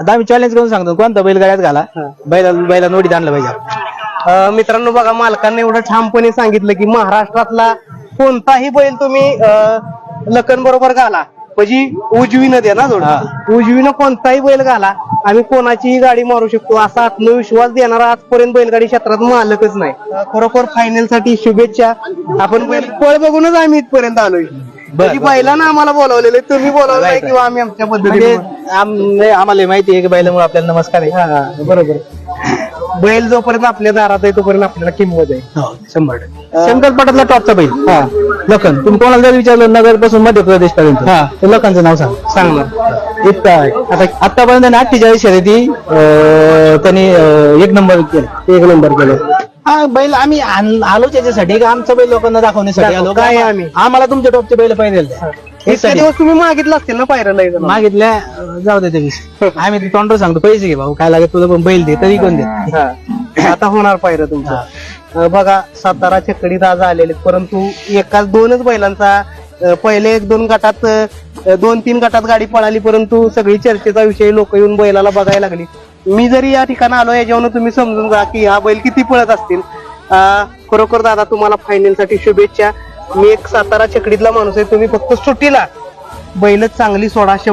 आता आम्ही चॅलेंज करून सांगतो कोणता बैल गाड्यात घाला? बैला बैला नोडीत आणलं पाहिजे. आपण. अं, मित्रांनो बघा मालकांनी एवढं ठामपणे सांगितलं की महाराष्ट्रातला कोणताही बैल तुम्ही लखन बरोबर घाला. म्हणजे उजवीनं दे ना जोड उजवीनं कोणताही बैल घाला आम्ही कोणाचीही गाडी मारू शकतो. असा आत्मविश्वास देणारा आजपर्यंत बैलगाडी क्षेत्रात मालकच नाही. अं, खरोखर फायनलसाठी शुभेच्छा. आपण बैल पळ बघूनच आम्ही इथपर्यंत आलोय. म्हणजे बैलानं आम्हाला बोलावलेलं. तुम्ही बोलावलं नाही किंवा आम्ही आमच्या म्हणजे पद्धतीने आम- आम्हाला माहिती आहे की बैलामुळे आपल्याला नमस्कार आहे. हा, बरोबर. बैल जोपर्यंत आपल्या दारात आहे तोपर्यंत आपल्याला किंमत आहे. हो, शंभर टक्के. शंकर पटातला टॉपचा बैल. लखन तुम्ही कोणाला जर विचारलं नगरपासून मध्य प्रदेश पर्यंत तर लखनचं नाव सांग. सांगणार इतका. आता आतापर्यंत अठ्ठेचाळीस शर्यती त्यांनी एक नंबर केलं. एक नंबर केलं. हा बैल आम्ही आण- आलोच याच्यासाठी. का आमचा बैल लोकांना दाखवण्यासाठी आलो. काय आम्ही? आम्हाला तुमच्या टॉपचे बैल पाहिजे दिवस तुम्ही मागितलं असतील ना पायऱ्याला. मागितल्या अं, जाऊ दे ते विषय. आम्ही ते तोंडवर सांगतो पैसे घे भाऊ काय लागत तुला पण बैल दे तरी कोण दे. हा. आता होणार पायरं तुमचं अं, बघा सातारा चकडीत आज आलेले परंतु एकाच दोनच बैलांचा अं, पहिले एक दोन गटात अं, दोन तीन गटात गाडी पळाली परंतु सगळी चर्चेचा विषय लोक येऊन बैलाला बघायला लागली. मी जरी या ठिकाणी आलो याच्यावर तुम्ही समजून जा की हा बैल किती पळत असतील. खरोखर दादा तुम्हाला फायनलसाठी शुभेच्छा. मी एक सातारा चकडीतला माणूस आहे तुम्ही फक्त सुट्टीला बैलच चांगली सोडा शंभर